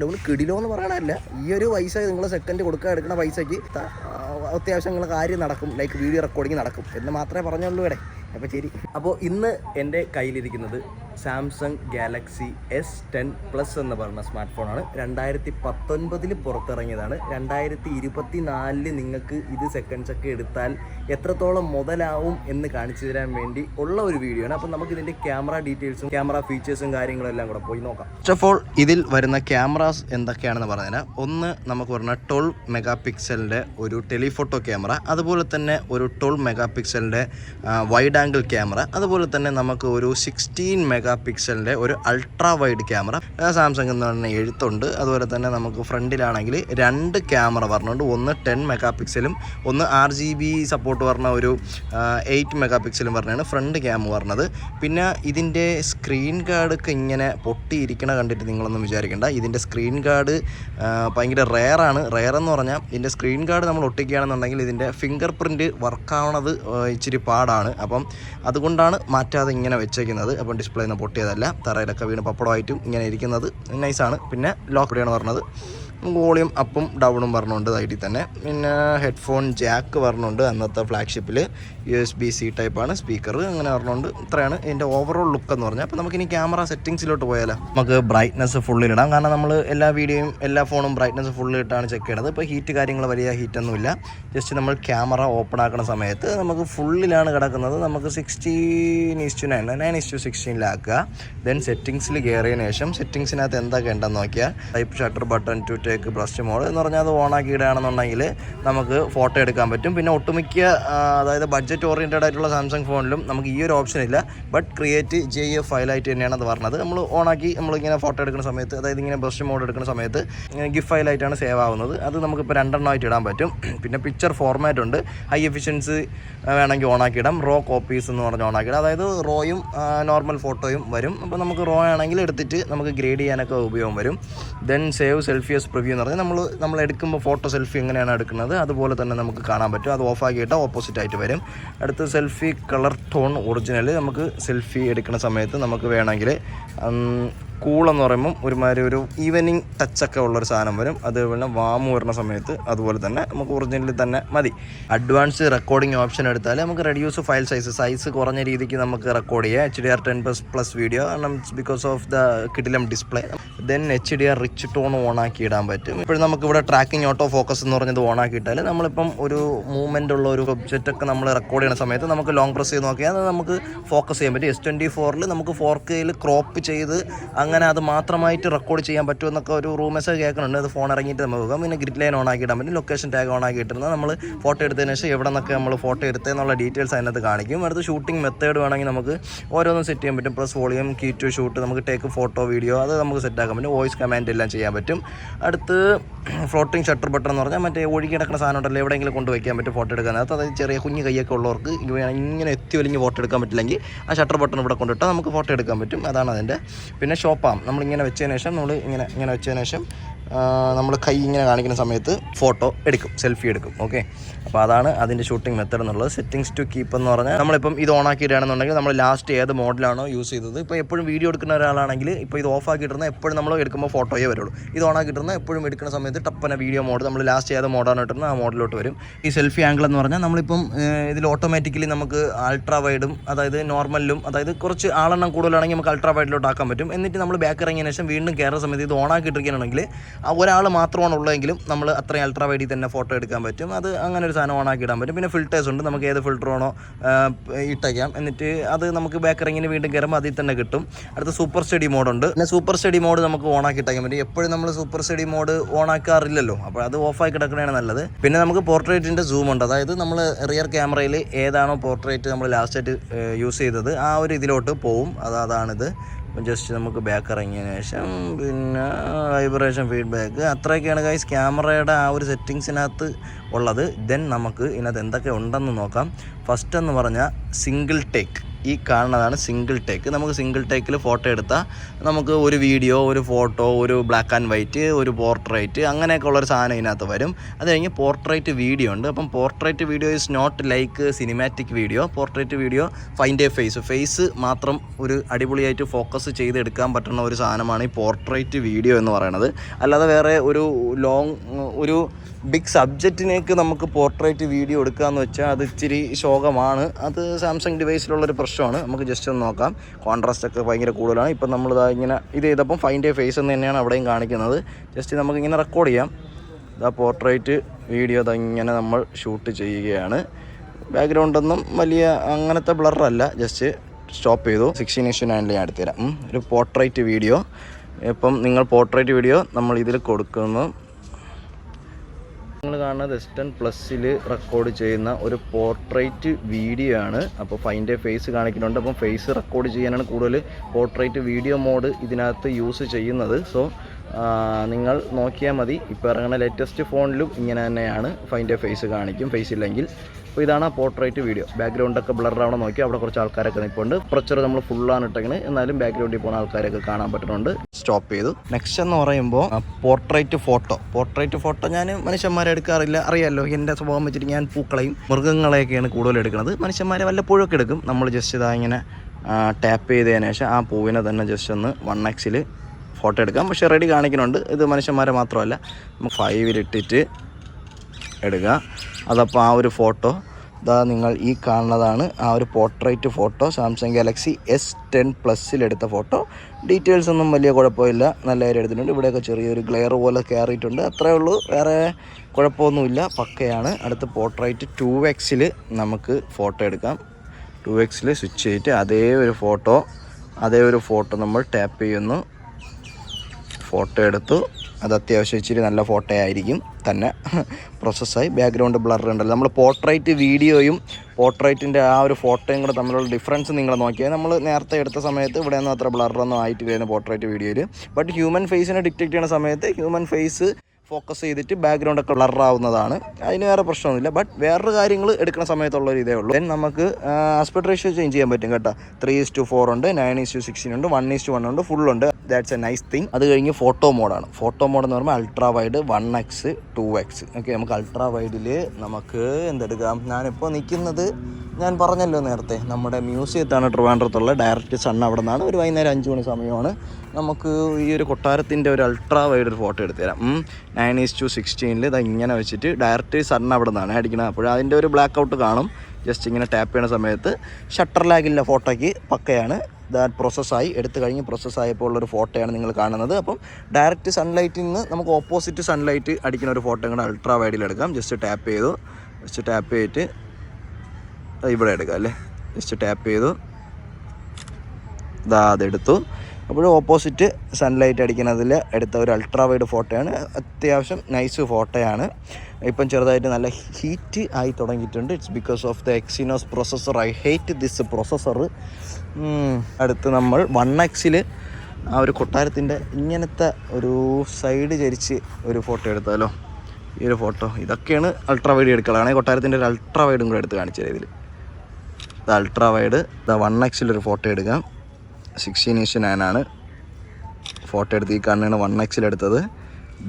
നമ്മൾ കിടിലോ എന്ന് പറയണല്ല ഈ ഒരു പൈസ നിങ്ങൾ സെക്കൻഡ് കൊടുക്കാൻ എടുക്കുന്ന പൈസയ്ക്ക് അത്യാവശ്യം നിങ്ങൾ കാര്യം നടക്കും. ലൈക്ക് വീഡിയോ റെക്കോർഡിങ് നടക്കും. എന്ന് മാത്രമേ പറഞ്ഞുള്ളൂ ഇവിടെ. അപ്പോൾ ശരി. അപ്പോൾ ഇന്ന് എന്റെ കയ്യിലിരിക്കുന്നത് Samsung Galaxy S ten plus എന്ന് പറയുന്ന സ്മാർട്ട് ഫോണാണ് രണ്ടായിരത്തി പത്തൊൻപതിൽ പുറത്തിറങ്ങിയതാണ്. രണ്ടായിരത്തി ഇരുപത്തി നാലിൽ നിങ്ങൾക്ക് ഇത് സെക്കൻഡ്സ് ഒക്കെ എടുത്താൽ എത്രത്തോളം മുതലാവും എന്ന് കാണിച്ചു തരാൻ വേണ്ടി ഉള്ള ഒരു വീഡിയോ ആണ്. അപ്പോൾ നമുക്ക് ഇതിന്റെ ക്യാമറ ഡീറ്റെയിൽസും ക്യാമറ ഫീച്ചേഴ്സും കാര്യങ്ങളും എല്ലാം കൂടെ പോയി നോക്കാം. ഫസ്റ്റ് ഓഫ് ഓൾ ഇതിൽ വരുന്ന ക്യാമറാസ് എന്തൊക്കെയാണെന്ന് പറഞ്ഞാൽ ഒന്ന് നമുക്ക് പറഞ്ഞാൽ ട്വൽവ് മെഗാ പിക്സലിന്റെ ഒരു ടെലിഫോട്ടോ ക്യാമറ അതുപോലെ തന്നെ ഒരു ട്വൽവ് മെഗാ പിക്സലിന്റെ വൈഡ് ആംഗിൾ ക്യാമറ അതുപോലെ തന്നെ നമുക്ക് ഒരു സിക്സ്റ്റീൻ മെഗാ പിക്സലിന്റെ ഒരു അൾട്രാ വൈഡ് ക്യാമറ. സാംസങ് എന്ന് പറഞ്ഞ എഴുത്തുണ്ട്. അതുപോലെ തന്നെ നമുക്ക് ഫ്രണ്ടിലാണെങ്കിൽ രണ്ട് ക്യാമറ പറഞ്ഞുകൊണ്ട് ഒന്ന് ടെൻ മെഗാ പിക്സലും ഒന്ന് ആർ ജി ബി സപ്പോർട്ട് പറഞ്ഞ ഒരു എയ്റ്റ് മെഗാ പിക്സലും പറഞ്ഞാണ് ഫ്രണ്ട് ക്യാം പറഞ്ഞത്. പിന്നെ ഇതിന്റെ സ്ക്രീൻ ഗാർഡൊക്കെ ഇങ്ങനെ പൊട്ടിയിരിക്കണ കണ്ടിട്ട് നിങ്ങളൊന്നും വിചാരിക്കേണ്ട. ഇതിന്റെ സ്ക്രീൻ ഗാർഡ് ഭയങ്കര റെയറാണ് റെയർ എന്ന് പറഞ്ഞാൽ ഇതിന്റെ സ്ക്രീൻ ഗാർഡ് നമ്മൾ ഒട്ടിക്കുകയാണെന്നുണ്ടെങ്കിൽ ഇതിന്റെ ഫിംഗർ പ്രിന്റ് വർക്കാവണത് ഇച്ചിരി പാടാണ്. അപ്പം അതുകൊണ്ടാണ് മാറ്റാതെ ഇങ്ങനെ വെച്ചേക്കുന്നത്. അപ്പം ഡിസ്പ്ലേ പൊട്ടിയതല്ല. തറയിലൊക്കെ വീണ് പപ്പടമായിട്ടും ഇങ്ങനെ ഇരിക്കുന്നത്. നൈസാണ് പിന്നെ ലോക്ക് കൂടിയാണ് പറഞ്ഞത്. വോളിയം അപ്പും ഡൗണും പറഞ്ഞുകൊണ്ട് സൈഡിൽ തന്നെ. പിന്നെ ഹെഡ്ഫോൺ ജാക്ക് പറഞ്ഞുകൊണ്ട് അന്നത്തെ ഫ്ലാഗ്ഷിപ്പിൽ യു എസ് ബി സി ടൈപ്പാണ് സ്പീക്കർ അങ്ങനെ പറഞ്ഞുകൊണ്ട് ഇത്രയാണ് ഇതിന്റെ ഓവറോൾ ലുക്ക് എന്ന് പറഞ്ഞാൽ അപ്പോൾ നമുക്കിനി ക്യാമറ സെറ്റിങ്സിലോട്ട് പോയാലോ? നമുക്ക് ബ്രൈറ്റ്നസ് ഫുള്ളിലിടാം കാരണം നമ്മൾ എല്ലാ വീഡിയോയും എല്ലാ ഫോണും ബ്രൈറ്റ്നസ് ഫുള്ളിലിട്ടാണ് ചെക്ക് ചെയ്യണത്. ഇപ്പോൾ ഹീറ്റ് കാര്യങ്ങൾ വലിയ ഹീറ്റൊന്നുമില്ല ജസ്റ്റ് നമ്മൾ ക്യാമറ ഓപ്പൺ ആക്കുന്ന സമയത്ത് നമുക്ക് ഫുള്ളിലാണ് കിടക്കുന്നത്. നമുക്ക് sixteen is to nine nine is to സിക്സ്റ്റീനിലാക്കുക then സെറ്റിങ്സിൽ കയറിയതിന് ശേഷം സെറ്റിങ്സിനകത്ത് എന്തൊക്കെ ഉണ്ടെന്ന് നോക്കിയാൽ type shutter button to take burst mode എന്ന് പറഞ്ഞാൽ അത് ഓണാക്കി ഇടുകയാണെന്നുണ്ടെങ്കിൽ നമുക്ക് ഫോട്ടോ എടുക്കാൻ പറ്റും. പിന്നെ ഒട്ടുമിക്ക അതായത് ബഡ്ജറ്റ് ഓറിയന്റഡ് ആയിട്ടുള്ള സാംസങ് ഫോണിലും നമുക്ക് ഈ ഒരു ഓപ്ഷൻ ഇല്ല. ബട്ട് ക്രിയേറ്റ് ജെ എഫ് ഫയലായിട്ട് തന്നെയാണ് അത് പറഞ്ഞത്. നമ്മൾ ഓണാക്കി നമ്മളിങ്ങനെ ഫോട്ടോ എടുക്കുന്ന സമയത്ത് അതായത് ഇങ്ങനെ ബ്ലസ്റ്റ് മോഡ് എടുക്കുന്ന സമയത്ത് ഗിഫ് ഫയലായിട്ടാണ് സേവ് ആവുന്നത്. അത് നമുക്കിപ്പോൾ രണ്ടെണ്ണമായിട്ട് ഇടാൻ പറ്റും. പിന്നെ പിക്ചർ ഫോർമാറ്റ് ഉണ്ട്. ഹൈ എഫിഷ്യൻസ് വേണമെങ്കിൽ ഓണാക്കി ഇടാം. റോ കോപ്പീസ് എന്ന് പറഞ്ഞ് ഓണാക്കി ഇടാം. അതായത് റോയും നോർമൽ ഫോട്ടോയും വരും. അപ്പോൾ നമുക്ക് റോ ആണെങ്കിൽ എടുത്തിട്ട് നമുക്ക് ഗ്രേഡ് ചെയ്യാനൊക്കെ ഉപയോഗം വരും. ദെൻ സേവ് സെൽഫിയസ് പ്രിവ്യൂ എന്ന് പറഞ്ഞാൽ നമ്മൾ നമ്മൾ എടുക്കുമ്പോൾ ഫോട്ടോ സെൽഫി എങ്ങനെയാണ് എടുക്കുന്നത്? അതുപോലെ തന്നെ നമുക്ക് കാണാൻ പറ്റും. അത് ഓഫ് ആക്കിയിട്ട് ഓപ്പോസിറ്റ് ആയിട്ട് വരും. അടുത്ത സെൽഫി കളർ ടോൺ ഒറിജിനൽ നമുക്ക് സെൽഫി എടുക്കുന്ന സമയത്ത് നമുക്ക് വേണമെങ്കിൽ കൂൾ എന്ന് പറയുമ്പം ഒരുമാതിരി ഒരു ഈവനിങ് ടച്ചൊക്കെ ഉള്ളൊരു സാധനം വരും. അതുപോലെ വാമ് വരുന്ന സമയത്ത് അതുപോലെ തന്നെ നമുക്ക് ഒറിജിനലിൽ തന്നെ മതി. അഡ്വാൻസ് റെക്കോർഡിംഗ് ഓപ്ഷൻ എടുത്താൽ നമുക്ക് റെഡ്യൂസ് ഫയൽ സൈസ് സൈസ് കുറഞ്ഞ രീതിക്ക് നമുക്ക് റെക്കോർഡ് ചെയ്യാം. H D R ten plus plus video കാരണം ഇറ്റ്സ് ബിക്കോസ് ഓഫ് ദ കിടിലം display then H D R rich tone on ആക്കി ഇടാൻ പറ്റും. ഇപ്പോഴും നമുക്ക് ഇവിടെ ട്രാക്കിംഗ് ഓട്ടോ ഫോക്കസ് എന്ന് പറഞ്ഞത് ഓൺ ആക്കി ഇട്ടാൽ നമ്മളിപ്പം ഒരു മൂവ്മെന്റ് ഉള്ള ഒരു ഒബ്ജക്റ്റ് ഒക്കെ നമ്മൾ റെക്കോർഡ് ചെയ്യുന്ന സമയത്ത് നമുക്ക് ലോങ് പ്രസ് ചെയ്ത് നോക്കിയാൽ നമുക്ക് ഫോക്കസ് ചെയ്യാൻ പറ്റും. എസ് ട്വന്റി ഫോറിൽ നമുക്ക് ഫോർ കെയിൽ ക്രോപ്പ് ചെയ്ത് അങ്ങനെ അത് മാത്രമായിട്ട് റെക്കോർഡ് ചെയ്യാൻ പറ്റുമെന്നൊക്കെ ഒരു റൂം മെസ്സേജ് കേൾക്കുന്നുണ്ട്. അത് ഫോൺ ഇറങ്ങിയിട്ട് നമുക്ക് നോക്കാം പിന്നെ ഗ്രിഡ് ലൈൻ ഓൺ ആക്കി ഇടാൻ പറ്റും. ലൊക്കേഷൻ ടാഗ് ഓൺ ആക്കി ഇട്ടിരുന്നത് നമ്മൾ ഫോട്ടോ എടുത്തതിന് ശേഷം എവിടെ നിന്നൊക്കെ നമ്മൾ ഫോട്ടോ എടുത്തതെന്നുള്ള ഡീറ്റെയിൽസ് അതിനകത്ത് കാണിക്കും. അടുത്ത് ഷൂട്ടിംഗ് മെത്തേഡ് വേണമെങ്കിൽ നമുക്ക് ഓരോന്നും സെറ്റ് ചെയ്യാൻ പറ്റും. Plus volume key to shoot നമുക്ക് ടേക്ക് ഫോട്ടോ വീഡിയോ അത് നമുക്ക് സെറ്റ് ആക്കാൻ പറ്റും. വോയിസ് കമാൻഡ് എല്ലാം ചെയ്യാൻ പറ്റും. അടുത്ത് ഫ്ലോട്ടിംഗ് ഷട്ടർ ബട്ടൺ എന്ന് പറഞ്ഞാൽ മറ്റേ ഒഴുകി കിടക്കുന്ന സാധനം ഉണ്ടല്ലോ എവിടെയെങ്കിലും കൊണ്ട് വയ്ക്കാൻ പറ്റും ഫോട്ടോ എടുക്കാനകത്ത് അതായത് ചെറിയ കുഞ്ഞു കൈയൊക്കെ ഉള്ളവർക്ക് ഇങ്ങനെ എത്തി വലിഞ്ഞ് ഫോട്ടോ എടുക്കാൻ പറ്റില്ലെങ്കിൽ ആ ഷട്ടർ ബട്ടൺ ഇവിടെ കൊണ്ടിട്ടാൽ നമുക്ക് ഫോട്ടോ എടുക്കാൻ പറ്റും. അതാണ് അതിന്റെ പിന്നെ ഷോപ്പാം നമ്മളിങ്ങനെ വെച്ചതിന് ശേഷം നമ്മൾ ഇങ്ങനെ ഇങ്ങനെ വെച്ചതിന് ശേഷം നമ്മൾ കൈ ഇങ്ങനെ കാണിക്കുന്ന സമയത്ത് ഫോട്ടോ എടുക്കും സെൽഫി എടുക്കും ഓക്കെ? അപ്പോൾ അതാണ് അതിന്റെ ഷൂട്ടിംഗ് മെത്തേഡ് എന്നുള്ളത്. സെറ്റിങ്സ് ടു കീപ്പ് എന്ന് പറഞ്ഞാൽ നമ്മളിപ്പം ഇത് ഓൺ ആക്കിയിട്ടാണെന്നുണ്ടെങ്കിൽ നമ്മൾ ലാസ്റ്റ് ഏത് മോഡലാണോ യൂസ് ചെയ്തത്. ഇപ്പോൾ എപ്പോഴും വീഡിയോ എടുക്കുന്ന ഒരാളാണെങ്കിൽ ഇപ്പോൾ ഇത് ഓഫ് ആക്കിയിട്ടിരുന്ന എപ്പോഴും നമ്മൾ എടുക്കുമ്പോൾ ഫോട്ടോയേ വരുള്ളൂ. ഇത് ഓൺ ആക്കിയിട്ടിരുന്ന എപ്പോഴും എടുക്കുന്ന സമയത്ത് ടപ്പന വീഡിയോ മോഡ് നമ്മൾ ലാസ്റ്റ് ഏത് മോഡാണ് ഇട്ടിരുന്ന ആ മോഡിലോട്ട് വരും. ഈ സെൽഫി ആംഗിൾ എന്ന് പറഞ്ഞാൽ നമ്മളിപ്പം ഇതിൽ ഓട്ടോമാറ്റിക്കലി നമുക്ക് അൾട്രാ വൈഡും അതായത് നോർമലിലും അതായത് കുറച്ച് ആളെണ്ണം കൂടുതലാണെങ്കിൽ നമുക്ക് അൾട്രാ വൈഡിലോട്ട് ആക്കാൻ പറ്റും. എന്നിട്ട് നമ്മൾ ബാക്ക് ഇറങ്ങിയ ശേഷം വീണ്ടും കയറുന്ന സമയത്ത് ഇത് ഓൺ ആക്കിയിട്ടിരിക്കുകയാണെങ്കിൽ ആ ഒരാൾ മാത്രമാണ് ഉള്ളതെങ്കിലും നമ്മൾ അത്രയും അൾട്രാ വൈഡിൽ തന്നെ ഫോട്ടോ എടുക്കാൻ പറ്റും. അത് അങ്ങനെ ഒരു സാധനം ഓൺ ആക്കി ഇടാൻ പറ്റും. പിന്നെ ഫിൽറ്റേഴ്സ് ഉണ്ട്. നമുക്ക് ഏത് ഫിൽറ്റർ ആണോ ഇട്ടേക്കാം. എന്നിട്ട് അത് നമുക്ക് ബാക്ക് ഇറങ്ങിന് വീണ്ടും കയറുമ്പോൾ അതിൽ തന്നെ കിട്ടും. അടുത്ത സൂപ്പർ സ്റ്റഡി മോഡുണ്ട് പിന്നെ സൂപ്പർ സ്റ്റഡി മോഡ് നമുക്ക് ഓൺ ആക്കി ഇട്ടേക്കാൻ പറ്റും. എപ്പോഴും നമ്മൾ സൂപ്പർ സ്റ്റഡി മോഡ് ഓണാക്കാറില്ലല്ലോ. അപ്പോൾ അത് ഓഫ് ആയി കിടക്കണതാണ് നല്ലത്. പിന്നെ നമുക്ക് പോർട്രേറ്റിന്റെ സൂം ഉണ്ട്. അതായത് നമ്മൾ റിയർ ക്യാമറയിൽ ഏതാണോ പോർട്രേറ്റ് നമ്മൾ ലാസ്റ്റായിട്ട് യൂസ് ചെയ്തത്. ആ ഒരു ഇതിലോട്ട് പോവും. അത് അതാണിത്. ജസ്റ്റ് നമുക്ക് ബാക്ക് ഇറങ്ങിയതിന് ശേഷം പിന്നെ വൈബ്രേഷൻ ഫീഡ്ബാക്ക് അത്രയൊക്കെയാണ് ഗൈസ് ക്യാമറയുടെ ആ ഒരു സെറ്റിങ്സിനകത്ത് ഉള്ളത്. ദെൻ നമുക്ക് ഇതിനകത്ത് എന്തൊക്കെ ഉണ്ടെന്ന് നോക്കാം. ഫസ്റ്റ് എന്ന് പറഞ്ഞാൽ സിംഗിൾ ടേക്ക് ഈ കാണുന്നതാണ് സിംഗിൾ ടേക്ക് നമുക്ക് സിംഗിൾ ടേക്കിൽ ഫോട്ടോ എടുത്താൽ നമുക്ക് ഒരു വീഡിയോ ഒരു ഫോട്ടോ ഒരു ബ്ലാക്ക് ആൻഡ് വൈറ്റ് ഒരു പോർട്രേറ്റ് അങ്ങനെയൊക്കെ ഉള്ളൊരു സാധനം ഇതിനകത്ത് വരും. അത് കഴിഞ്ഞ് പോർട്രേറ്റ് വീഡിയോ ഉണ്ട്. അപ്പം portrait video is not like cinematic video portrait video find a face face മാത്രം ഒരു അടിപൊളിയായിട്ട് ഫോക്കസ് ചെയ്തെടുക്കാൻ പറ്റുന്ന ഒരു സാധനമാണ് ഈ പോർട്രേറ്റ് വീഡിയോ എന്ന് പറയുന്നത്. അല്ലാതെ വേറെ ഒരു ലോങ് ഒരു ബിഗ് സബ്ജക്റ്റിനേക്ക് നമുക്ക് പോർട്രേറ്റ് വീഡിയോ എടുക്കുക എന്ന് വെച്ചാൽ അത് ഇച്ചിരി ശോകമാണ്. അത് സാംസങ് ഡിവൈസിലുള്ളൊരു പ്രശ്നമാണ് നമുക്ക് ജസ്റ്റ് ഒന്ന് നോക്കാം. കോൺട്രാസ്റ്റ് ഒക്കെ ഭയങ്കര കൂടുതലാണ്. ഇപ്പം ഇതാ ഇങ്ങനെ ഇത് ചെയ്തപ്പം ഫൈന്റെ ഫേസ് എന്ന് തന്നെയാണ് അവിടെയും കാണിക്കുന്നത്. ജസ്റ്റ് നമുക്ക് ഇങ്ങനെ റെക്കോർഡ് ചെയ്യാം. ഇതാ പോർട്രേറ്റ് വീഡിയോ ഇങ്ങനെ നമ്മൾ ഷൂട്ട് ചെയ്യുകയാണ്. ബാക്ക്ഗ്രൗണ്ടൊന്നും വലിയ അങ്ങനത്തെ ബ്ലറല്ല ജസ്റ്റ് സ്റ്റോപ്പ് ചെയ്തു. സിക്സ്റ്റീൻ ഇഷ്യൂ നയനിൽ ഞാൻ എടുത്തുതരാം. ഒരു പോർട്രേറ്റ് വീഡിയോ ഇപ്പം നിങ്ങൾ പോർട്രേറ്റ് വീഡിയോ നമ്മൾ ഇതിൽ കൊടുക്കുന്നു. നിങ്ങൾ കാണുന്നത് ടെൻ പ്ലസ്സിൽ റെക്കോർഡ് ചെയ്യുന്ന ഒരു പോർട്രേറ്റ് വീഡിയോ ആണ്. അപ്പോൾ ഫൈന്റെ ഫേസ് കാണിക്കുന്നുണ്ട്. അപ്പം ഫേസ് റെക്കോർഡ് ചെയ്യാനാണ് കൂടുതൽ പോർട്രേറ്റ് വീഡിയോ മോഡ് ഇതിനകത്ത് യൂസ് ചെയ്യുന്നത്. സോ നിങ്ങൾ നോക്കിയാൽ മതി. ഇപ്പോൾ ഇറങ്ങുന്ന ലേറ്റസ്റ്റ് ഫോണിലും ഇങ്ങനെ തന്നെയാണ് ഫൈന്റെ ഫേസ് കാണിക്കും. ഫേസ് ഇല്ലെങ്കിൽ. അപ്പോൾ ഇതാണ് ആ പോർട്രേറ്റ് വീഡിയോ ബാക്ക്ഗ്രൗണ്ടൊക്കെ ബ്ലറാവണം നോക്കി. അവിടെ കുറച്ച് ആൾക്കാരൊക്കെ നിൽപ്പുണ്ട് പ്രച്ചർ നമ്മൾ ഫുള്ളാണ് ഇട്ടെങ്കിൽ എന്നാലും ബാക്ക്ഗ്രൗണ്ടിൽ പോകുന്ന ആൾക്കാരൊക്കെ കാണാൻ പറ്റുന്നുണ്ട്. സ്റ്റോപ്പ് ചെയ്തു. നെക്സ്റ്റ് എന്ന് പറയുമ്പോൾ പോർട്രേറ്റ് ഫോട്ടോ പോർട്രേറ്റ് ഫോട്ടോ ഞാൻ മനുഷ്യന്മാരെ എടുക്കാറില്ല. അറിയാമല്ലോ എന്റെ സ്വഭാവം വെച്ചിട്ട് ഞാൻ പൂക്കളെയും മൃഗങ്ങളെയൊക്കെയാണ് കൂടുതൽ എടുക്കുന്നത്. മനുഷ്യന്മാരെ വല്ലപ്പോഴും ഒക്കെ എടുക്കും. നമ്മൾ ജസ്റ്റ് ഇതാ ഇങ്ങനെ ടാപ്പ് ചെയ്തതിന് ശേഷം ആ പൂവിനെ തന്നെ ജസ്റ്റ് ഒന്ന് വൺ എക്സിൽ ഫോട്ടോ എടുക്കാം. പക്ഷേ റെഡി കാണിക്കുന്നുണ്ട്. ഇത് മനുഷ്യന്മാരെ മാത്രമല്ല നമുക്ക് ഫൈവിലിട്ടിട്ട് എടുക്കുക അതപ്പോൾ ആ ഒരു ഫോട്ടോ ഇതാ നിങ്ങൾ ഈ കാണുന്നതാണ് ആ ഒരു portrait photo Samsung Galaxy S ten പ്ലസ്സിലെടുത്ത photo details ഒന്നും വലിയ കുഴപ്പമില്ല. നല്ല കാര്യം എടുത്തിട്ടുണ്ട്. ഇവിടെയൊക്കെ ചെറിയൊരു ഗ്ലെയർ പോലെ കയറിയിട്ടുണ്ട്. അത്രേ ഉള്ളൂ. വേറെ കുഴപ്പമൊന്നുമില്ല. പക്കയാണ്. അടുത്ത പോർട്രേറ്റ് ടു എക്സിൽ നമുക്ക് ഫോട്ടോ എടുക്കാം. ടു എക്സിൽ സ്വിച്ച് ചെയ്തിട്ട് അതേ ഒരു ഫോട്ടോ അതേ ഒരു ഫോട്ടോ നമ്മൾ ടാപ്പ് ചെയ്യുന്നു. ഫോട്ടോ എടുത്തു. അത് അത്യാവശ്യം ഇച്ചിരി നല്ല ഫോട്ടോ ആയിരിക്കും. തന്നെ പ്രോസസ്സായി ബാക്ക്ഗ്രൗണ്ട് ബ്ലർ ഉണ്ടല്ലോ. നമ്മൾ പോർട്രേറ്റ് വീഡിയോയും പോർട്രേറ്റിന്റെ ആ ഒരു ഫോട്ടോയും കൂടെ തമ്മിലുള്ള ഡിഫറൻസ് നിങ്ങൾ നോക്കിയാൽ നമ്മൾ നേരത്തെ എടുത്ത സമയത്ത് ഇവിടെ നിന്ന് അത്ര ബ്ലറൊന്നും ആയിട്ടില്ലായിരുന്നു പോർട്രേറ്റ് വീഡിയോയിൽ ബട്ട് ഹ്യൂമൻ ഫേസിനെ ഡിറ്റക്റ്റ് ചെയ്യുന്ന സമയത്ത് ഹ്യൂമൻ ഫേസ് ഫോക്കസ് ചെയ്തിട്ട് ബാക്ക്ഗ്രൗണ്ട് ഒക്കെ ബ്ലർ ആവുന്നതാണ്. അതിന് വേറെ പ്രശ്നമൊന്നുമില്ല. ബട്ട് വേറൊരു കാര്യങ്ങൾ എടുക്കുന്ന സമയത്തുള്ള ഒരു ഇതേ ഉള്ളൂ. ദെൻ നമുക്ക് ആസ്പെക്ട് റേഷ്യോ ചേഞ്ച് ചെയ്യാൻ പറ്റും കേട്ടോ. ത്രീ ഈസ് ടു ഫോർ ഉണ്ട് നയൻ ഈസ് ടു സിക്സ്റ്റീൻ ഉണ്ട് വൺ ഈസ് ടു വൺ ഉണ്ട് ഫുൾ ഉണ്ട്. ദാറ്റ്സ് എ നൈസ് തിങ് അത് കഴിഞ്ഞ് ഫോട്ടോ മോഡാണ് ഫോട്ടോ മോഡ് എന്ന് പറയുമ്പോൾ ultra wide one X two X okay നമുക്ക് അൾട്രാ വൈഡിൽ നമുക്ക് എന്തെടുക്കാം? ഞാനിപ്പോൾ നിൽക്കുന്നത് ഞാൻ പറഞ്ഞല്ലോ നേരത്തെ നമ്മുടെ മ്യൂസിയത്താണ് ട്രിവാൻഡ്രത്തുള്ള. ഡയറക്റ്റ് സൺ അവിടെ നിന്നാണ്. ഒരു വൈകുന്നേരം അഞ്ച് മണി സമയമാണ്. നമുക്ക് ഈ ഒരു കൊട്ടാരത്തിന്റെ ഒരു അൾട്രാ വൈഡ് ഒരു ഫോട്ടോ എടുത്തു തരാം. നയൻ ഈസ് ടു സിക്സ്റ്റീനിൽ ഇത് ഇങ്ങനെ വെച്ചിട്ട് ഡയറക്റ്റ് സൺ അവിടെ നിന്നാണ് അടിക്കുന്നത് അപ്പോൾ അതിന്റെ ഒരു ബ്ലാക്ക് ഔട്ട് കാണും. ജസ്റ്റ് ഇങ്ങനെ ടാപ്പ് ചെയ്യുന്ന സമയത്ത് ഷട്ടർ ലാഗില്ല ഫോട്ടോയ്ക്ക് പക്കയാണ്. ദാറ്റ് പ്രോസസ്സായി എടുത്തു കഴിഞ്ഞ് പ്രോസസ്സായപ്പോൾ ഉള്ളൊരു ഫോട്ടോയാണ് നിങ്ങൾ കാണുന്നത്. അപ്പം ഡയറക്റ്റ് സൺലൈറ്റിൽ നിന്ന് നമുക്ക് ഓപ്പോസിറ്റ് സൺലൈറ്റ് അടിക്കുന്ന ഒരു ഫോട്ടോ കൂടെ അൾട്രാ വൈഡിൽ എടുക്കാം. ജസ്റ്റ് ടാപ്പ് ചെയ്തു. ജസ്റ്റ് ടാപ്പ് ചെയ്തിട്ട് ഇവിടെ എടുക്കാം അല്ലേ? ജസ്റ്റ് ടാപ്പ് ചെയ്തു. ഇതാ അതെടുത്തു. അപ്പോൾ ഓപ്പോസിറ്റ് സൺലൈറ്റ് അടിക്കുന്നതിൽ എടുത്ത ഒരു അൾട്രാ വൈഡ് ഫോട്ടോയാണ് അത്യാവശ്യം നൈസ് ഫോട്ടോയാണ് ഇപ്പം ചെറുതായിട്ട് നല്ല ഹീറ്റ് ആയി തുടങ്ങിയിട്ടുണ്ട്. It's because of the Exynos processor I hate this processor അടുത്ത് നമ്മൾ വൺ എക്സിൽ ആ ഒരു കൊട്ടാരത്തിന്റെ ഇങ്ങനത്തെ ഒരു സൈഡ് ചരിച്ച് ഒരു ഫോട്ടോ എടുത്താലോ? ഈ ഒരു ഫോട്ടോ ഇതൊക്കെയാണ് അൾട്രാ വൈഡ് എടുക്കലാണ് കൊട്ടാരത്തിന്റെ ഒരു അൾട്രാ വൈഡും കൂടെ എടുത്ത് കാണിച്ചത് ഇതിൽ ഇത് അൾട്രാ വൈഡ് ദ വൺ എക്സിലൊരു ഫോട്ടോ എടുക്കാം. സിക്സ്റ്റീൻ ഇഷ്യൂ നയനാണ് ഫോട്ടോ എടുത്ത് ഈ കാണുന്നതാണ് വൺ എക്സിൽ എടുത്തത്.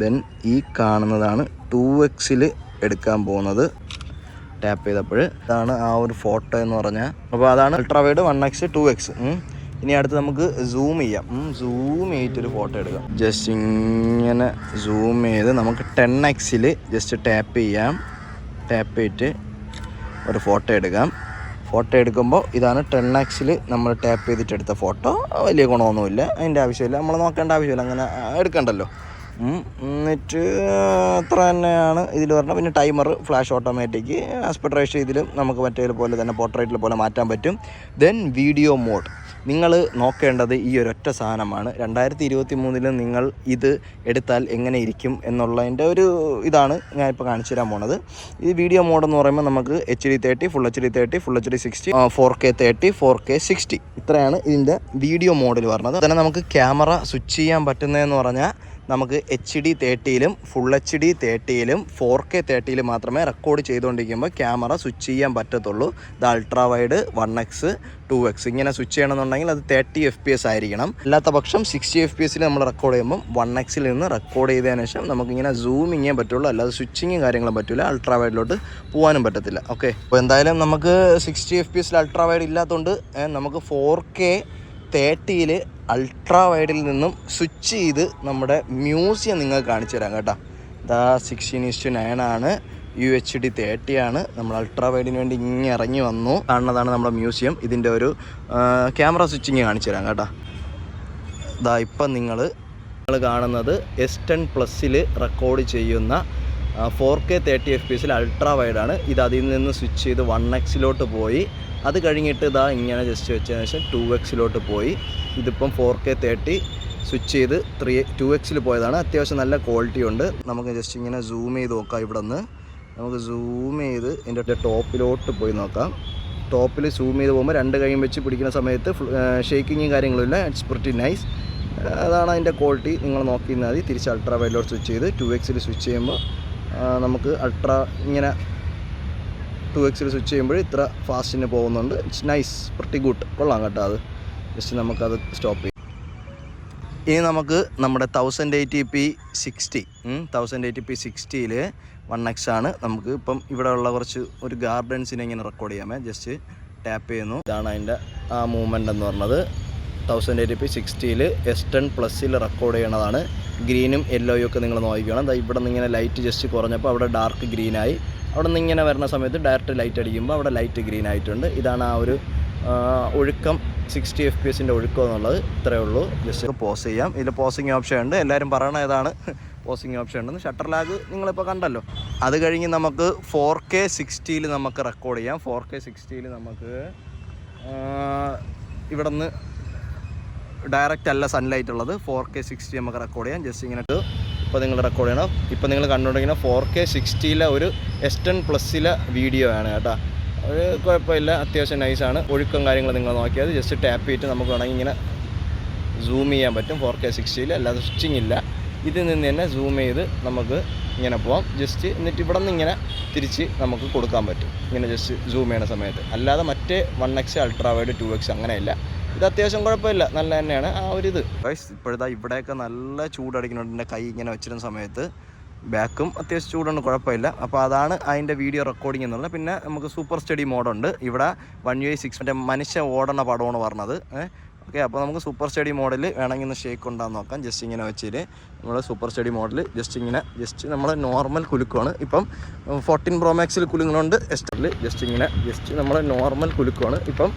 ദെൻ ഈ കാണുന്നതാണ് ടു എക്സിൽ എടുക്കാൻ പോകുന്നത്. ടാപ്പ് ചെയ്തപ്പോൾ ഇതാണ് ആ ഒരു ഫോട്ടോ എന്ന് പറഞ്ഞാൽ. അപ്പോൾ അതാണ് ultra wide one x two x. ഇനി അടുത്ത് നമുക്ക് സൂം ചെയ്യാം. സൂം ചെയ്തിട്ടൊരു ഫോട്ടോ എടുക്കാം. ജസ്റ്റ് ഇങ്ങനെ സൂം ചെയ്ത് നമുക്ക് ടെൻ എക്സിൽ ജസ്റ്റ് ടാപ്പ് ചെയ്യാം. ടാപ്പ് ചെയ്തിട്ട് ഒരു ഫോട്ടോ എടുക്കാം. ഫോട്ടോ എടുക്കുമ്പോൾ ഇതാണ് ടെൻ എക്സിൽ നമ്മൾ ടാപ്പ് ചെയ്തിട്ട് എടുത്ത ഫോട്ടോ. വലിയ ഗുണമൊന്നുമില്ല. അതിന്റെ ആവശ്യമില്ല. നമ്മൾ നോക്കേണ്ട ആവശ്യമില്ല. അങ്ങനെ എടുക്കണ്ടല്ലോ. എന്നിട്ട് അത്ര തന്നെയാണ് ഇതിൽ പറഞ്ഞാൽ പിന്നെ timer flash automatic. Aspect ratio ഇതിലും നമുക്ക് മറ്റേ പോലെ തന്നെ പോർട്രേറ്റിൽ പോലെ മാറ്റാൻ പറ്റും. ദെൻ വീഡിയോ മോഡ് നിങ്ങൾ നോക്കേണ്ടത് ഈ ഒരൊറ്റ സാധനമാണ്. രണ്ടായിരത്തി ഇരുപത്തി മൂന്നിൽ നിങ്ങൾ ഇത് എടുത്താൽ എങ്ങനെ ഇരിക്കും എന്നുള്ളതിന്റെ ഒരു ഇതാണ് ഞാനിപ്പോൾ കാണിച്ചു തരാൻ പോണത്. ഈ വീഡിയോ മോഡെന്ന് പറയുമ്പോൾ നമുക്ക് H D thirty full H D thirty full H D sixty four K thirty four K sixty ഇത്രയാണ് ഇതിന്റെ വീഡിയോ മോഡിൽ പറഞ്ഞത്. തന്നെ നമുക്ക് ക്യാമറ സ്വിച്ച് ചെയ്യാൻ പറ്റുന്നതെന്ന് പറഞ്ഞാൽ നമുക്ക് എച്ച് ഡി തേർട്ടിയിലും ഫുൾ എച്ച് ഡി തേർട്ടിയിലും ഫോർ കെ തേർട്ടിയിലും മാത്രമേ റെക്കോർഡ് ചെയ്തുകൊണ്ടിരിക്കുമ്പോൾ ക്യാമറ സ്വിച്ച് ചെയ്യാൻ പറ്റത്തുള്ളൂ. ഇത് ultra wide one X two X ഇങ്ങനെ സ്വിച്ച് ചെയ്യണമെന്നുണ്ടെങ്കിൽ അത് തേർട്ടി എഫ് പി എസ് ആയിരിക്കണം. അല്ലാത്ത പക്ഷം സിക്സ്റ്റി എഫ് പി എസിൽ നമ്മൾ റെക്കോർഡ് ചെയ്യുമ്പോൾ വൺ എക്സിൽ നിന്ന് റെക്കോർഡ് ചെയ്തതിന് ശേഷം നമുക്കിങ്ങനെ സൂമിങ് ചെയ്യാൻ പറ്റുള്ളൂ. അല്ലാതെ സ്വിച്ചിങ്ങും കാര്യങ്ങളും പറ്റില്ല അൾട്രാ വൈഡിലോട്ട് പോകാനും പറ്റത്തില്ല. ഓക്കെ അപ്പോൾ എന്തായാലും നമുക്ക് സിക്സ്റ്റി എഫ് പി എസിൽ അൾട്രാ വൈഡ് ഇല്ലാത്തതുകൊണ്ട് നമുക്ക് ഫോർ കെ തേർട്ടിയിൽ അൾട്രാ വൈഡിൽ നിന്നും സ്വിച്ച് ചെയ്ത് നമ്മുടെ മ്യൂസിയം നിങ്ങൾക്ക് കാണിച്ചു തരാം കേട്ടോ. ഇതാ സിക്സ്റ്റീൻ ഇസ്റ്റു നയൻ ആണ്. യു എച്ച് ഡി തേർട്ടി ആണ്. നമ്മൾ അൾട്രാ വൈഡിന് വേണ്ടി ഇങ്ങനെ ഇറങ്ങി വന്നു. കാണുന്നതാണ് നമ്മുടെ മ്യൂസിയം ഇതിന്റെ ഒരു ക്യാമറ സ്വിച്ചിങ് കാണിച്ചു തരാം കേട്ടോ. ഇതാ ഇപ്പം നിങ്ങൾ നിങ്ങൾ കാണുന്നത് എസ് ടെൻ പ്ലസ്സിൽ റെക്കോർഡ് ചെയ്യുന്ന four K thirty F P എസിൽ അൾട്രാ വൈഡാണ് ഇത് അതിൽ നിന്ന് സ്വിച്ച് ചെയ്ത് വൺ എക്സിലോട്ട് പോയി. അത് കഴിഞ്ഞിട്ട് ഇതാ ഇങ്ങനെ ജസ്റ്റ് വെച്ചതിന് ശേഷം ടു എക്സിലോട്ട് പോയി. ഇതിപ്പം ഫോർ കെ തേർട്ടി സ്വിച്ച് ചെയ്ത് ത്രീ ടു എക്സിൽ പോയതാണ്. അത്യാവശ്യം നല്ല ക്വാളിറ്റി ഉണ്ട്. നമുക്ക് ജസ്റ്റ് ഇങ്ങനെ സൂം ചെയ്ത് നോക്കാം ഇവിടെ നിന്ന് നമുക്ക് സൂം ചെയ്ത് ഇതിന്റെ ടോപ്പിലോട്ട് പോയി നോക്കാം. ടോപ്പിൽ സൂം ചെയ്ത് പോകുമ്പോൾ രണ്ട് കൈയും വെച്ച് പിടിക്കുന്ന സമയത്ത് ഷേക്കിങ്ങും കാര്യങ്ങളുമില്ല ഇറ്റ്സ് പ്രിറ്റി നൈസ് അതാണ് അതിന്റെ ക്വാളിറ്റി നിങ്ങൾ നോക്കിയിരുന്നാൽ മതി. തിരിച്ച് അൾട്രാ വൈലോട്ട് സ്വിച്ച് ചെയ്ത് ടു എക്സിൽ സ്വിച്ച് ചെയ്യുമ്പോൾ നമുക്ക് അൾട്രാ ഇങ്ങനെ ടു എക്സിൽ സ്വിച്ച് ചെയ്യുമ്പോൾ ഇത്ര ഫാസ്റ്റിന് പോകുന്നുണ്ട്. ഇറ്റ്സ് നൈസ് പ്രിറ്റി ഗുഡ് കൊള്ളാം കേട്ടോ അത്. ജസ്റ്റ് നമുക്കത് സ്റ്റോപ്പ് ചെയ്യാം. ഇനി നമുക്ക് നമ്മുടെ thousand eighty P sixty thousand eighty P സിക്സ്റ്റിയിൽ one X ആണ്. നമുക്ക് ഇപ്പം ഉള്ള കുറച്ച് ഒരു ഗാർഡൻസിനെ ഇങ്ങനെ റെക്കോർഡ് ചെയ്യാമേ. ജസ്റ്റ് ടാപ്പ് ചെയ്യുന്നു. ഇതാണ് അതിന്റെ ആ മൂവ്മെന്റ് എന്ന് പറഞ്ഞത്. തൗസൻഡ് എയ്റ്റി പി സിക്സ്റ്റിയിൽ എസ് ടെൻ പ്ലസ്സിൽ റെക്കോർഡ് ചെയ്യണതാണ്. ഗ്രീനും യെല്ലോയും ഒക്കെ നിങ്ങൾ നോക്കിക്കണം. അതായത് ഇവിടെ നിന്ന് ഇങ്ങനെ ലൈറ്റ് ജസ്റ്റ് കുറഞ്ഞപ്പോൾ അവിടെ ഡാർക്ക് ഗ്രീനായി അവിടെ നിന്ന് ഇങ്ങനെ വരുന്ന സമയത്ത് ഡയറക്റ്റ് ലൈറ്റ് അടിക്കുമ്പോൾ അവിടെ ലൈറ്റ് ഗ്രീൻ ആയിട്ടുണ്ട്. ഇതാണ് ആ ഒരു ഒഴുക്കം സിക്സ്റ്റി എഫ് പി എസിന്റെ ഒഴുക്കോ എന്നുള്ളത് ഇത്രയേ ഉള്ളൂ. ജസ്റ്റ് പോസ് ചെയ്യാം. ഇതിൽ പോസിങ് ഓപ്ഷൻ ഉണ്ട്. എല്ലാവരും പറയണ ഏതാണ്? പോസിങ് ഓപ്ഷൻ ഉണ്ടെന്ന് ഷട്ടർ ലാഗ് നിങ്ങളിപ്പോൾ കണ്ടല്ലോ. അത് കഴിഞ്ഞ് നമുക്ക് ഫോർ കെ സിക്സ്റ്റിയിൽ നമുക്ക് റെക്കോർഡ് ചെയ്യാം. ഫോർ കെ സിക്സ്റ്റിയിൽ നമുക്ക് ഇവിടെ നിന്ന് ഡയറക്റ്റ് അല്ല സൺലൈറ്റ് ഉള്ളത്. ഫോർ കെ സിക്സ്റ്റി നമുക്ക് റെക്കോർഡ് ചെയ്യാം. ജസ്റ്റ് ഇങ്ങനെ ഇപ്പോൾ നിങ്ങൾ റെക്കോർഡ് ചെയ്യണം. ഇപ്പോൾ നിങ്ങൾ കണ്ടുകൊണ്ടിരിക്കുന്ന ഫോർ കെ സിക്സ്റ്റിയിലെ ഒരു എസ് ടെൻ പ്ലസ്സിലെ വീഡിയോ ആണ് കേട്ടോ. ഒരു കുഴപ്പമില്ല. അത്യാവശ്യം നൈസാണ് ഒഴുക്കും കാര്യങ്ങൾ നിങ്ങൾ നോക്കിയാൽ ജസ്റ്റ് ടാപ്പ് ചെയ്തിട്ട് നമുക്ക് വേണമെങ്കിൽ ഇങ്ങനെ സൂം ചെയ്യാൻ പറ്റും. ഫോർ കെ സിക്സ്റ്റിയിൽ അല്ലാതെ സ്റ്റിച്ചിങ് ഇല്ല. ഇതിൽ നിന്ന് തന്നെ സൂം ചെയ്ത് നമുക്ക് ഇങ്ങനെ പോവാം. ജസ്റ്റ് എന്നിട്ട് ഇവിടെ നിന്ന് ഇങ്ങനെ തിരിച്ച് നമുക്ക് കൊടുക്കാൻ പറ്റും. ഇങ്ങനെ ജസ്റ്റ് സൂം ചെയ്യണ സമയത്ത്. അല്ലാതെ മറ്റേ one X ultra wide two X അങ്ങനെയല്ല ഇത് അത്യാവശ്യം കുഴപ്പമില്ല. നല്ല തന്നെയാണ് ആ ഒരു ഇത്. ഇപ്പോഴത്തെ ഇവിടെയൊക്കെ നല്ല ചൂടടിക്കുന്നുണ്ട്. എന്റെ കൈ ഇങ്ങനെ വെച്ചിരുന്ന സമയത്ത് ബാക്കും അത്യാവശ്യം ചൂടുണ്ട് കുഴപ്പമില്ല. അപ്പോൾ അതാണ് അതിന്റെ വീഡിയോ റെക്കോർഡിംഗ് എന്നുള്ളത്. പിന്നെ നമുക്ക് സൂപ്പർ സ്റ്റഡി മോഡുണ്ട് ഇവിടെ വൺ ഐ സിക്സ് മറ്റേ മനുഷ്യ ഓടണ പടമാണ് പറഞ്ഞത്. ഓക്കെ അപ്പോൾ നമുക്ക് സൂപ്പർ സ്റ്റഡി മോഡൽ വേണമെങ്കിൽ ഒന്ന് ഷേക്ക് ഉണ്ടാകാൻ നോക്കാം. ജസ്റ്റ് ഇങ്ങനെ വെച്ചിട്ട് നമ്മൾ സൂപ്പർ സ്റ്റഡി മോഡൽ ജസ്റ്റ് ഇങ്ങനെ ജസ്റ്റ് നമ്മൾ നോർമൽ കുലുക്കമാണ് ഇപ്പം ഫോർട്ടീൻ പ്രോ മാക്സിൽ കുലുങ്ങുന്നുണ്ട് എസ്റ്ററിൽ ജസ്റ്റ് ഇങ്ങനെ ജസ്റ്റ് നമ്മൾ നോർമൽ കുലുക്കമാണ് ഇപ്പം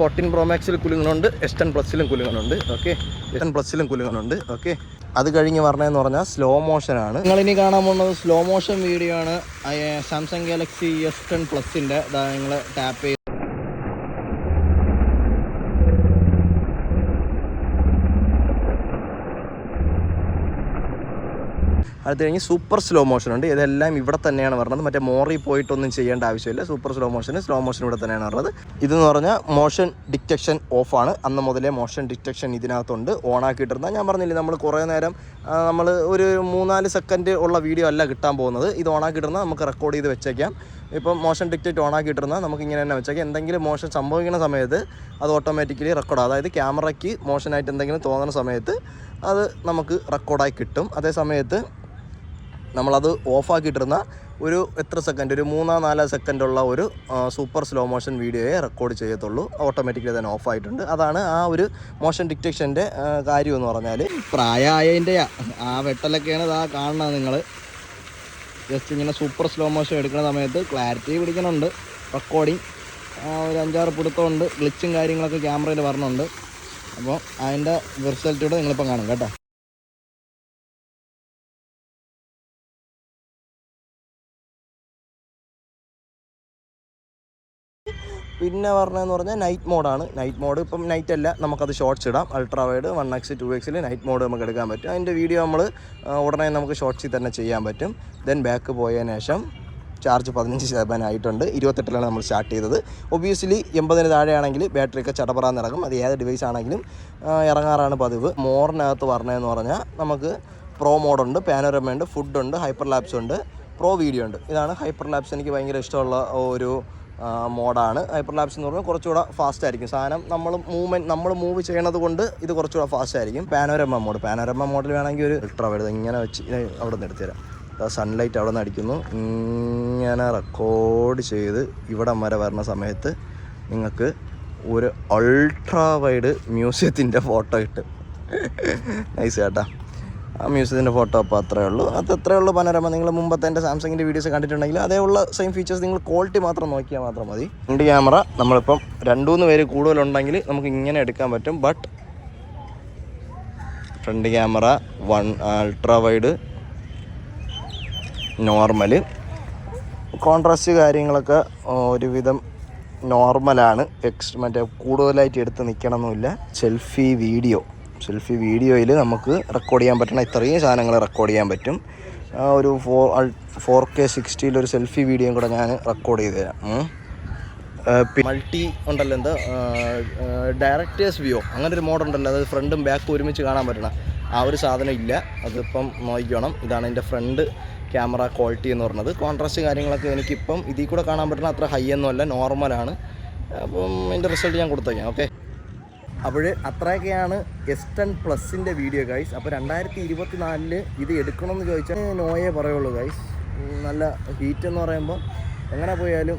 ഫോർട്ടീൻ പ്രോ മാക്സിൽ കുലുങ്ങുന്നുണ്ട് എസ്റ്റൻ പ്ലസിലും കുലുങ്ങുന്നുണ്ട് ഓക്കെ എസ്റ്റൻ പ്ലസിലും കുലുങ്ങുന്നുണ്ട് ഓക്കെ. അത് കഴിഞ്ഞ് പറഞ്ഞതെന്ന് പറഞ്ഞാൽ സ്ലോ മോഷനാണ് നിങ്ങൾ ഇനി കാണാൻ പോകുന്നത് സ്ലോ മോഷൻ വീഡിയോ ആണ്. സാംസങ് ഗാലക്സി എസ് ടെൻ പ്ലസിന്റെ നിങ്ങൾ ടാപ്പ് ചെയ്ത് അത് കഴിഞ്ഞ് സൂപ്പർ സ്ലോ മോഷൻ ഉണ്ട്. ഇതെല്ലാം ഇവിടെ തന്നെയാണ് പറഞ്ഞത് മറ്റേ മോറി പോയിട്ടൊന്നും ചെയ്യേണ്ട ആവശ്യമില്ല. സൂപ്പർ സ്ലോ മോഷന് സ്ലോ മോഷൻ ഇവിടെ തന്നെയാണ് പറഞ്ഞത് ഇതെന്ന് പറഞ്ഞാൽ മോഷൻ ഡിറ്റക്ഷൻ ഓഫാണ് അന്ന് മുതലേ മോഷൻ ഡിറ്റക്ഷൻ ഇതിനകത്തുണ്ട്. ഓണാക്കിയിട്ടിരുന്ന ഞാൻ പറഞ്ഞില്ലേ നമ്മൾ കുറേ നേരം നമ്മൾ ഒരു മൂന്നാൽ സെക്കൻഡ് ഉള്ള വീഡിയോ അല്ല കിട്ടാൻ പോകുന്നത്. ഇത് ഓണാക്കിയിട്ടിരുന്നാൽ നമുക്ക് റെക്കോർഡ് ചെയ്ത് വെച്ചേക്കാം. ഇപ്പം മോഷൻ ഡിക്റ്റേറ്റ് ഓണാക്കിയിട്ടിരുന്നാൽ നമുക്ക് ഇങ്ങനെ തന്നെ വെച്ചേക്കാം. എന്തെങ്കിലും മോഷൻ സംഭവിക്കുന്ന സമയത്ത് അത് ഓട്ടോമാറ്റിക്കലി റെക്കോർഡ് അതായത് ക്യാമറയ്ക്ക് മോഷനായിട്ട് എന്തെങ്കിലും തോന്നുന്ന സമയത്ത് അത് നമുക്ക് റെക്കോർഡായി കിട്ടും. അതേ സമയത്ത് നമ്മളത് ഓഫാക്കിയിട്ടിരുന്ന ഒരു എത്ര സെക്കൻഡ് ഒരു മൂന്നോ നാലോ സെക്കൻഡുള്ള ഒരു സൂപ്പർ സ്ലോ മോഷൻ വീഡിയോയെ റെക്കോർഡ് ചെയ്യത്തുള്ളൂ. ഓട്ടോമാറ്റിക്കലി തന്നെ ഓഫായിട്ടുണ്ട്. അതാണ് ആ ഒരു മോഷൻ ഡിറ്റക്ഷന്റെ കാര്യമെന്ന് പറഞ്ഞാൽ പ്രായമായതിന്റെ ആ വെട്ടലൊക്കെയാണ് ഇതാ കാണുന്നത് നിങ്ങൾ ജസ്റ്റ് ഇങ്ങനെ സൂപ്പർ സ്ലോ മോഷൻ എടുക്കുന്ന സമയത്ത് ക്ലാരിറ്റി പിടിക്കണുണ്ട്. റെക്കോർഡിങ് ഒരു അഞ്ചാറ് പിടുത്തമുണ്ട്. ഗ്ലിച്ചും കാര്യങ്ങളൊക്കെ ക്യാമറയിൽ വരണുണ്ട്. അപ്പോൾ അതിന്റെ റിസൾട്ടൂടെ നിങ്ങളിപ്പം കാണും കേട്ടോ. പിന്നെ പറഞ്ഞതെന്ന് പറഞ്ഞാൽ നൈറ്റ് മോഡാണ് നൈറ്റ് മോഡ് ഇപ്പം നൈറ്റ് അല്ല നമുക്കത് ഷോർട്സ് ഇടാം. Ultra wide one X two എക്സിൽ നൈറ്റ് മോഡ് നമുക്ക് എടുക്കാൻ പറ്റും. അതിന്റെ വീഡിയോ നമ്മൾ ഉടനെ നമുക്ക് ഷോർട്സിൽ തന്നെ ചെയ്യാൻ പറ്റും. ദെൻ ബാക്ക് പോയതിന് ശേഷം ചാർജ് പതിനഞ്ച് ശതമാനം ആയിട്ടുണ്ട്. ഇരുപത്തെട്ടിലാണ് നമ്മൾ സ്റ്റാർട്ട് ചെയ്തത്. ഒബിയസ്ലി എൺപതിന് താഴെയാണെങ്കിൽ ബാറ്ററി ഒക്കെ ചടപറാന്ന് ഇറങ്ങും അത് ഏത് ഡിവൈസ് ആണെങ്കിലും ഇറങ്ങാറാണ് പതിവ്. മോറിനകത്ത് പറഞ്ഞതെന്ന് പറഞ്ഞാൽ നമുക്ക് പ്രോ മോഡുണ്ട് പാനോറമ ഉണ്ട് ഫുഡുണ്ട് ഹൈപ്പർ ലാബ്സ് ഉണ്ട് പ്രോ വീഡിയോ ഉണ്ട്. ഇതാണ് ഹൈപ്പർ ലാബ്സ് എനിക്ക് ഭയങ്കര ഇഷ്ടമുള്ള ഒരു മോഡാണ്. ഹൈപ്പർ ലാപ്സ് എന്ന് പറഞ്ഞാൽ കുറച്ചുകൂടെ ഫാസ്റ്റ് ആയിരിക്കും. സാധനം നമ്മൾ മൂവ്മെന്റ് നമ്മൾ മൂവ് ചെയ്യണത് കൊണ്ട് ഇത് കുറച്ചുകൂടെ ഫാസ്റ്റ് ആയിരിക്കും. പാനോരമ മോഡ് പാനോരമ മോഡിൽ വേണമെങ്കിൽ ഒരു അൾട്രാ വരുത് ഇങ്ങനെ വെച്ച് അവിടെ നിന്ന് എടുത്തുതരാം. സൺലൈറ്റ് അവിടെ നിന്ന് അടിക്കുന്നു. ഇങ്ങനെ റെക്കോർഡ് ചെയ്ത് ഇവിടം വരെ വരുന്ന സമയത്ത് നിങ്ങൾക്ക് ഒരു അൾട്രാ വൈഡ് മ്യൂസിയത്തിന്റെ ഫോട്ടോ കിട്ടും. നൈസ് കേട്ടാ മ്യൂസിയത്തിന്റെ ഫോട്ടോ അപ്പോൾ അത്രയേ ഉള്ളൂ. അത് അത്രയേ ഉള്ളൂ പനോരമ നിങ്ങൾ മുമ്പത്തെ എന്റെ സാംസങ്ങിന്റെ വീഡിയോസ് കണ്ടിട്ടുണ്ടെങ്കിൽ അതേ ഉള്ള സെയിം ഫീച്ചേഴ്സ് നിങ്ങൾ ക്വാളിറ്റി മാത്രം നോക്കിയാൽ മാത്രം മതി. ഫ്രണ്ട് ക്യാമറ നമ്മളിപ്പം രണ്ട് മൂന്ന് പേര് കൂടുതലുണ്ടെങ്കിൽ നമുക്ക് ഇങ്ങനെ എടുക്കാൻ പറ്റും. But front camera one ultra wide normal contrast കാര്യങ്ങളൊക്കെ ഒരുവിധം നോർമലാണ് എക്സ് മറ്റേ കൂടുതലായിട്ട് എടുത്ത് നിൽക്കണമെന്നില്ല സെൽഫി വീഡിയോ സെൽഫി വീഡിയോയിൽ നമുക്ക് റെക്കോർഡ് ചെയ്യാൻ പറ്റണ ഇത്രയും സാധനങ്ങൾ റെക്കോർഡ് ചെയ്യാൻ പറ്റും. ഒരു ഫോർ ഫോർ കെ സിക്സ്റ്റിയിലൊരു സെൽഫി വീഡിയോയും കൂടെ ഞാൻ റെക്കോർഡ് ചെയ്ത് തരാം. മൾട്ടി ഉണ്ടല്ലോ എന്താ? ഡയറക്ടേഴ്സ് വ്യൂ അങ്ങനെ ഒരു മോഡ് ഉണ്ടല്ലോ. അതായത് ഫ്രണ്ടും ബാക്കും ഒരുമിച്ച് കാണാൻ പറ്റണം ആ ഒരു സാധനം ഇല്ല. അതിപ്പം നോക്കിക്കണം. ഇതാണ് എന്റെ ഫ്രണ്ട് ക്യാമറ ക്വാളിറ്റി എന്ന് പറഞ്ഞത്. കോൺട്രാസ്റ്റ് കാര്യങ്ങളൊക്കെ എനിക്കിപ്പം ഇതിൽ കൂടെ കാണാൻ പറ്റുന്ന അത്ര ഹൈ ഒന്നുമല്ല നോർമലാണ് അപ്പം എന്റെ റിസൾട്ട് ഞാൻ കൊടുത്തേക്കാം. ഓക്കെ അപ്പോൾ അത്രയൊക്കെയാണ് എസ് ടെൻ പ്ലസിന്റെ വീഡിയോ ഗൈസ് അപ്പോൾ രണ്ടായിരത്തി ഇരുപത്തി നാലിൽ ഇത് എടുക്കണമെന്ന് ചോദിച്ചാൽ നോയേ പറയുള്ളൂ ഗൈസ് നല്ല ഹീറ്റ് എന്ന് പറയുമ്പോൾ എങ്ങനെ പോയാലും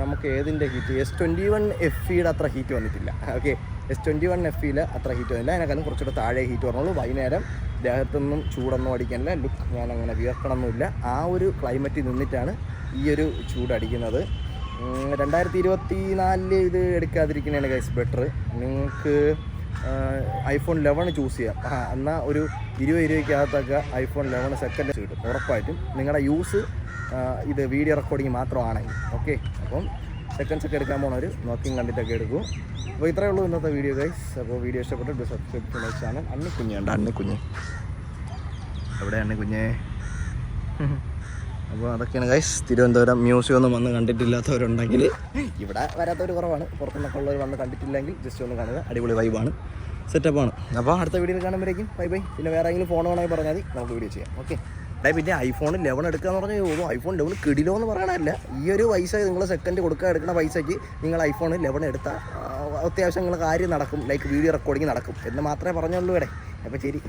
നമുക്ക് ഏതിന്റെ heat S twenty one F ഇയുടെ അത്ര ഹീറ്റ് വന്നിട്ടില്ല. Okay S twenty one F ഇയിൽ അത്ര ഹീറ്റ് വന്നില്ല. അതിനേക്കാളും കുറച്ചുകൂടെ താഴെ ഹീറ്റ് വരണുള്ളൂ. വൈകുന്നേരം ദേഹത്തൊന്നും ചൂടൊന്നും അടിക്കാനില്ല. ലുക്ക് ഞാൻ അങ്ങനെ വിയർക്കണമൊന്നുമില്ല. ആ ഒരു ക്ലൈമറ്റിൽ നിന്നിട്ടാണ് ഈ ഒരു ചൂടടിക്കുന്നത് രണ്ടായിരത്തി ഇരുപത്തി നാലിൽ ഇത് എടുക്കാതിരിക്കുന്നതാണ് ഗൈസ് ബെറ്റർ നിങ്ങൾക്ക് ഐഫോൺ ലെവൺ ചൂസ് ചെയ്യാം. എന്നാൽ ഒരു ഇരുപത് ഇരുപതിക്കകത്തൊക്കെ ഐഫോൺ ലെവൺ സെക്കൻഡ് കിട്ടും ഉറപ്പായിട്ടും നിങ്ങളുടെ യൂസ് ഇത് വീഡിയോ റെക്കോർഡിങ് മാത്രമാണെങ്കിൽ. ഓക്കെ അപ്പം സെക്കൻഡ്സ് ഒക്കെ എടുക്കാൻ പോണവർ നോക്കിയും കണ്ടിട്ടൊക്കെ എടുക്കും. അപ്പോൾ ഇത്രയേ ഉള്ളൂ ഇന്നത്തെ വീഡിയോ ഗൈസ് അപ്പോൾ വീഡിയോ ഇഷ്ടപ്പെട്ട് സബ്സ്ക്രൈബ് ചെയ്യുന്ന ചാനൽ അണ്ണിക്കുഞ്ഞുണ്ട് അണ്ണിക്കുഞ്ഞ് എവിടെ അണ്ണിക്കുഞ്ഞേ അപ്പോൾ അതൊക്കെയാണ് ഗൈസ് തിരുവനന്തപുരം മ്യൂസിയം ഒന്നും വന്ന് കണ്ടിട്ടില്ലാത്തവരുണ്ടെങ്കിൽ ഇവിടെ വരാത്തവർ കുറവാണ്. പുറത്തുനിന്നൊക്കെ ഉള്ളവർ വന്ന് കണ്ടിട്ടില്ലെങ്കിൽ ജസ്റ്റ് ഒന്ന് കാണുക. അടിപൊളി വൈബാണ് സെറ്റപ്പാണ് അപ്പോൾ അടുത്ത വീഡിയോയിൽ കാണുമ്പോഴേക്കും. ബൈ ബൈ പിന്നെ വേറെ എങ്കിലും ഫോൺ വേണമെങ്കിൽ പറഞ്ഞാൽ മതി. നമുക്ക് വീഡിയോ ചെയ്യാം. ഓക്കെ അതായത് പിന്നെ ഐഫോൺ ലെവൻ എടുക്കുക എന്ന് പറഞ്ഞാൽ ഓ ഐഫോൺ ലെവൻ കിടിലോ എന്ന് പറയണമല്ല ഈ ഒരു പൈസ നിങ്ങൾ സെക്കൻഡ് കൊടുക്കുക എടുക്കുന്ന പൈസയ്ക്ക് നിങ്ങൾ ഐഫോൺ ലെവൻ എടുത്താൽ അത്യാവശ്യം നിങ്ങൾ കാര്യം നടക്കും. ലൈക്ക് വീഡിയോ റെക്കോർഡിങ് നടക്കും. എന്ന് മാത്രമേ പറഞ്ഞുള്ളൂ ഇവിടെ. അപ്പോൾ ശരി.